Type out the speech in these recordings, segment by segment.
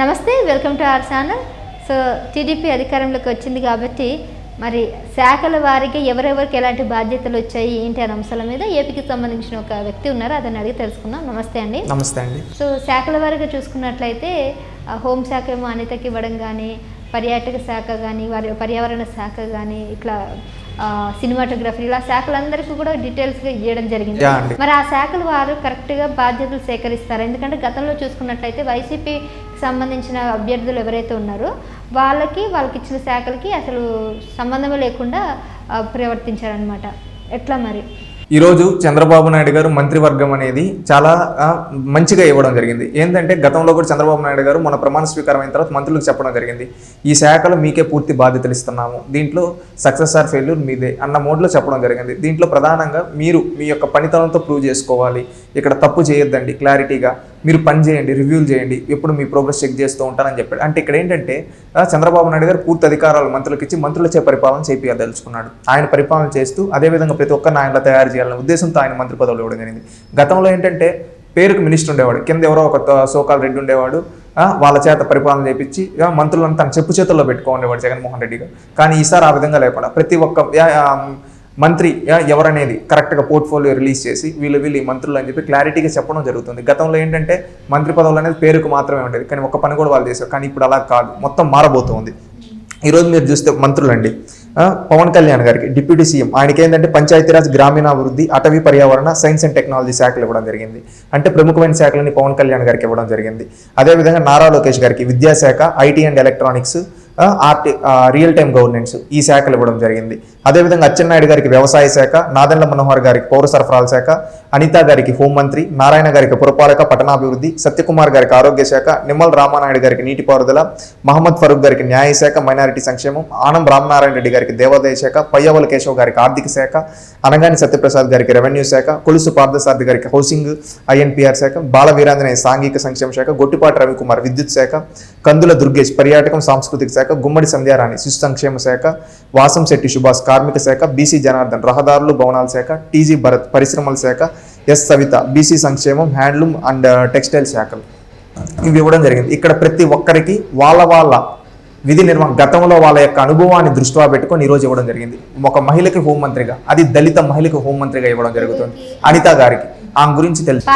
నమస్తే welcome to our channel. So TDP అధికారంలోకి వచ్చింది కాబట్టి మరి శాఖల వారికి ఎవరెవరికి ఎలాంటి బాధ్యతలు వచ్చాయి ఏంటి అనే అంశాల మీద ఏపీకి సంబంధించిన ఒక వ్యక్తి ఉన్నారు. అతన్ని అడిగి తెలుసుకుందాం. నమస్తే అండి. నమస్తే అండి. సో శాఖల వారిగా చూసుకున్నట్లయితే హోంశాఖ ఏమో అనితకి ఇవ్వడం కానీ పర్యాటక శాఖ కానీ వారి పర్యావరణ శాఖ కానీ ఇట్లా సినిమాటోగ్రఫీ ఇలా శాఖలందరికీ కూడా డీటెయిల్స్గా ఇవ్వడం జరిగింది. మరి ఆ శాఖలు వారు కరెక్ట్గా బాధ్యతలు సేకరిస్తారు? ఎందుకంటే గతంలో చూసుకున్నట్లయితే వైసీపీకి సంబంధించిన అభ్యర్థులు ఎవరైతే ఉన్నారో వాళ్ళకి వాళ్ళకి ఇచ్చిన శాఖలకి అసలు సంబంధమే లేకుండా ప్రవర్తించారనమాట ఎట్లా మరి? ఈరోజు చంద్రబాబు నాయుడు గారు మంత్రివర్గం అనేది చాలా మంచిగా ఇవ్వడం జరిగింది. ఏంటంటే గతంలో కూడా చంద్రబాబు నాయుడు గారు మన ప్రమాణ స్వీకారం అయిన తర్వాత మంత్రులకు చెప్పడం జరిగింది. ఈ శాఖలో మీకే పూర్తి బాధ్యతలు ఇస్తున్నాము. దీంట్లో సక్సెస్ ఆర్ ఫెయిల్యూర్ మీదే అన్న మోడ్లో చెప్పడం జరిగింది. దీంట్లో ప్రధానంగా మీరు మీ యొక్క పనితనంతో ప్రూవ్ చేసుకోవాలి. ఇక్కడ తప్పు చేయొద్దండి క్లారిటీగా. మీరు పని చేయండి రివ్యూలు చేయండి ఎప్పుడు మీ ప్రోగ్రెస్ చెక్ చేస్తూ ఉంటానని చెప్పాడు. అంటే ఇక్కడ ఏంటంటే చంద్రబాబు నాయుడు గారు పూర్తి అధికారాలు మంత్రులకు ఇచ్చి మంత్రులచే పరిపాలన చేపియదలుచుకున్నాడు ఆయన పరిపాలన చేస్తూ అదేవిధంగా ప్రతి ఒక్కరిని ఆయనలో తయారు చేయాలనే ఉద్దేశంతో ఆయన మంత్రి పదవులు ఇవ్వడం జరిగింది. గతంలో ఏంటంటే పేరుకు మినిస్టర్ ఉండేవాడు కింద ఎవరో ఒక సోకాల్ రెడ్డి ఉండేవాడు వాళ్ళ చేత పరిపాలన చేపించి మంత్రులను తన చెప్పు చేతుల్లో పెట్టుకోండేవాడు జగన్మోహన్ రెడ్డి గారు. కానీ ఈసారి ఆ విధంగా లేకుండా ప్రతి ఒక్క మంత్రి ఎవరనేది కరెక్ట్గా పోర్ట్ఫోలియో రిలీజ్ చేసి వీళ్ళు వీళ్ళు మంత్రులు అని చెప్పి క్లారిటీగా చెప్పడం జరుగుతుంది. గతంలో ఏంటంటే మంత్రి పదవులు అనేది పేరుకు మాత్రమే ఉండేది. కానీ ఒక్క పని కూడా వాళ్ళు చేశారు. కానీ ఇప్పుడు అలా కాదు. మొత్తం మారబోతుంది. ఈరోజు మీరు చూస్తే మంత్రులండి. అండి పవన్ కళ్యాణ్ గారికి డిప్యూటీ సీఎం ఆయనకి ఏంటంటే పంచాయతీరాజ్ గ్రామీణాభివృద్ధి అటవీ పర్యావరణ సైన్స్ అండ్ టెక్నాలజీ శాఖలు ఇవ్వడం జరిగింది. అంటే ప్రముఖమైన శాఖలని పవన్ కళ్యాణ్ గారికి ఇవ్వడం జరిగింది. అదేవిధంగా నారా లోకేష్ గారికి విద్యాశాఖ IT and electronics RT real time governance ఈ శాఖలు ఇవ్వడం జరిగింది. అదేవిధంగా అచ్చెన్నాయుడు గారికి వ్యవసాయ శాఖ నాదెండ్ల మనోహర్ గారికి పౌర సరఫరాల శాఖ అనిత గారికి హోంమంత్రి నారాయణ గారికి పురపాలక పట్టణాభివృద్ధి సత్యకుమార్ గారికి ఆరోగ్య శాఖ నిమ్మల రామానాయుడు గారికి నీటిపారుదల మహమ్మద్ ఫరూక్ గారికి న్యాయ శాఖ మైనారిటీ సంక్షేమం ఆనం రామనారాయణ రెడ్డి గారికి దేవాదాయ శాఖ పయ్యవల కేశవ్ గారికి ఆర్థిక శాఖ అనగాని సత్యప్రసాద్ గారికి రెవెన్యూ శాఖ కొలుసు పార్థసారథి గారికి హౌసింగ్ ఐఎన్పిఆర్ శాఖ బాల వీరాంజనేయ సాంఘిక సంక్షేమ శాఖ గొట్టిపాటి రవికుమార్ విద్యుత్ శాఖ కందుల దుర్గేష్ పర్యాటకం సాంస్కృతిక శాఖ గుమ్మడి సంధ్యారాణి శిశు సంక్షేమ శాఖ వాసం శెట్టి సుభాష్ కార్మిక శాఖ బీసీ జనార్దన్ రహదారులు భవనాల శాఖ టీజీ భరత్ పరిశ్రమల శాఖ ఎస్ సవిత బీసీ సంక్షేమం హ్యాండ్లూమ్ అండ్ టెక్స్టైల్ శాఖలు. ఇవి ఇవ్వడం జరిగింది. ఇక్కడ ప్రతి ఒక్కరికి వాళ్ళ వాళ్ళ విధి నిర్వహణ గతంలో వాళ్ళ యొక్క అనుభవాన్ని దృష్టిలో పెట్టుకొని ఈరోజు ఇవ్వడం జరిగింది. ఒక మహిళకి హోంమంత్రిగా అది దళిత మహిళకి హోంమంత్రిగా ఇవ్వడం జరుగుతుంది. అనిత గారికి. ఆమె గురించి తెలుసు.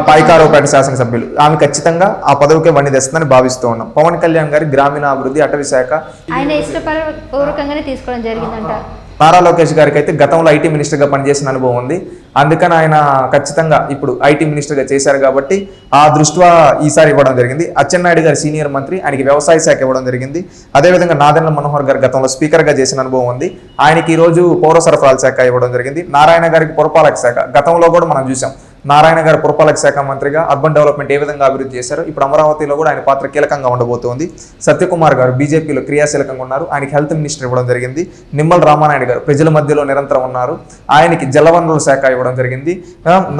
పాయికారోపేట శాసనసభ్యులు. ఆమె ఖచ్చితంగా ఆ పదవికే వన్ని తెస్తుందని భావిస్తూ ఉన్నాం. పవన్ కళ్యాణ్ గారి గ్రామీణాభివృద్ధి అటవీ శాఖ. ఆయన ఇష్టపూర్వకంగానే తీసుకోవడం జరిగిందంట. నారా లోకేష్ గారికి అయితే గతంలో ఐటీ మినిస్టర్గా పనిచేసిన అనుభవం ఉంది. అందుకని ఆయన ఖచ్చితంగా ఇప్పుడు ఐటీ మినిస్టర్గా చేశారు కాబట్టి ఆ దృష్ట్యా ఈసారి ఇవ్వడం జరిగింది. అచ్చెన్నాయుడు గారి సీనియర్ మంత్రి ఆయనకి వ్యవసాయ శాఖ ఇవ్వడం జరిగింది. అదేవిధంగా నాదెండ్ల మనోహర్ గారు గతంలో స్పీకర్గా చేసిన అనుభవం ఉంది. ఆయనకి ఈ రోజు పౌర సరఫరాల శాఖ ఇవ్వడం జరిగింది. నారాయణ గారికి పురపాలక శాఖ. గతంలో కూడా మనం చూసాం. నారాయణ గారు పురపాలక శాఖ మంత్రిగా అర్బన్ డెవలప్మెంట్ ఏ విధంగా అభివృద్ధి చేశారు ఇప్పుడు అమరావతిలో కూడా ఆయన పాత్ర కీలకంగా ఉండబోతోంది. సత్యకుమార్ గారు బీజేపీలో క్రియాశీలకంగా ఉన్నారు. ఆయనకి హెల్త్ మినిస్టర్ ఇవ్వడం జరిగింది. నిమ్మల రామానాయుడు గారు ప్రజల మధ్యలో నిరంతరం ఉన్నారు. ఆయనకి జలవనరుల శాఖ ఇవ్వడం జరిగింది.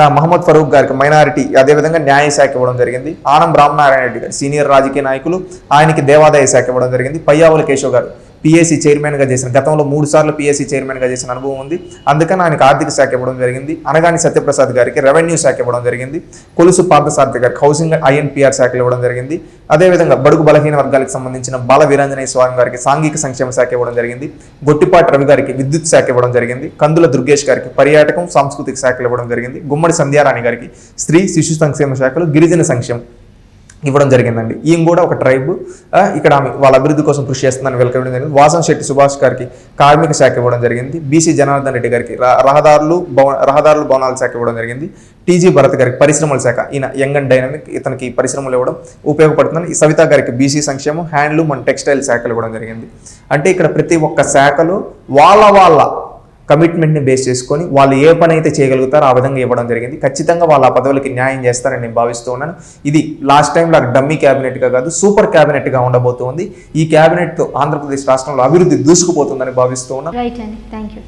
నా మహమ్మద్ ఫరూక్ గారికి మైనారిటీ అదేవిధంగా న్యాయ శాఖ ఇవ్వడం జరిగింది. ఆనం రామనారాయణ రెడ్డి గారు సీనియర్ రాజకీయ నాయకులు. ఆయనకి దేవాదాయ శాఖ ఇవ్వడం జరిగింది. పయ్యావుల కేశవ్ గారు పిఎస్సి చైర్మన్గా చేసిన గతంలో మూడు సార్లు పిఎస్సి చైర్మన్గా చేసిన అనుభవం ఉంది. అందుకని ఆయనకు ఆర్థిక శాఖ ఇవ్వడం జరిగింది. అనగాని సత్యప్రసాద్ గారికి రెవెన్యూ శాఖ ఇవ్వడం జరిగింది. కొలుసు పార్థసారథి గారికి హౌసింగ్ ఐఎన్పిఆర్ శాఖలు ఇవ్వడం జరిగింది. అదేవిధంగా బడుగు బలహీన వర్గాలకు సంబంధించిన బాల వీరాంజనేయ స్వామి గారికి సాంఘిక సంక్షేమ శాఖ ఇవ్వడం జరిగింది. గొట్టిపాటి రవి గారికి విద్యుత్ శాఖ ఇవ్వడం జరిగింది. కందుల దుర్గేష్ గారికి పర్యాటకం సాంస్కృతిక శాఖలు ఇవ్వడం జరిగింది. గుమ్మడి సంధ్యారాణి గారికి స్త్రీ శిశు సంక్షేమ శాఖలు గిరిజన సంక్షేమం ఇవ్వడం జరిగిందండి. ఈయన కూడా ఒక ట్రైబ్ ఇక్కడ ఆమె వాళ్ళ అభివృద్ధి కోసం కృషి చేస్తుందని వెల్కమ్ ఇవ్వడం జరిగింది. వాసం శెట్టి సుభాష్ గారికి కార్మిక శాఖ ఇవ్వడం జరిగింది. బీసీ జనార్దన్ రెడ్డి గారికి రహదారులు భవ రహదారులు భవనాల శాఖ ఇవ్వడం జరిగింది. టీజీ భరత్ గారికి పరిశ్రమల శాఖ ఈయన యంగ్ అండ్ డైనమిక్ ఇతనికి పరిశ్రమలు ఇవ్వడం ఉపయోగపడుతుందని ఈ సవిత గారికి బీసీ సంక్షేమం హ్యాండ్లూమ్ అండ్ టెక్స్టైల్ శాఖలు ఇవ్వడం జరిగింది. అంటే ఇక్కడ ప్రతి ఒక్క శాఖలో వాళ్ళ వాళ్ళ కమిట్మెంట్ని బేస్ చేసుకొని వాళ్ళు ఏ పని అయితే చేయగలుగుతారో ఆ విధంగా ఇవ్వడం జరిగింది. ఖచ్చితంగా వాళ్ళు ఆ పదవులకి న్యాయం చేస్తారని నేను భావిస్తూ ఉన్నాను. ఇది లాస్ట్ టైం నాకు డమ్మీ క్యాబినెట్గా కాదు సూపర్ క్యాబినెట్గా ఉండబోతోంది ఈ క్యాబినెట్తో ఆంధ్రప్రదేశ్ రాష్ట్రంలో అభివృద్ధి దూసుకుపోతుందని భావిస్తూ ఉన్నాను. రైట్ అండి థ్యాంక్ యూ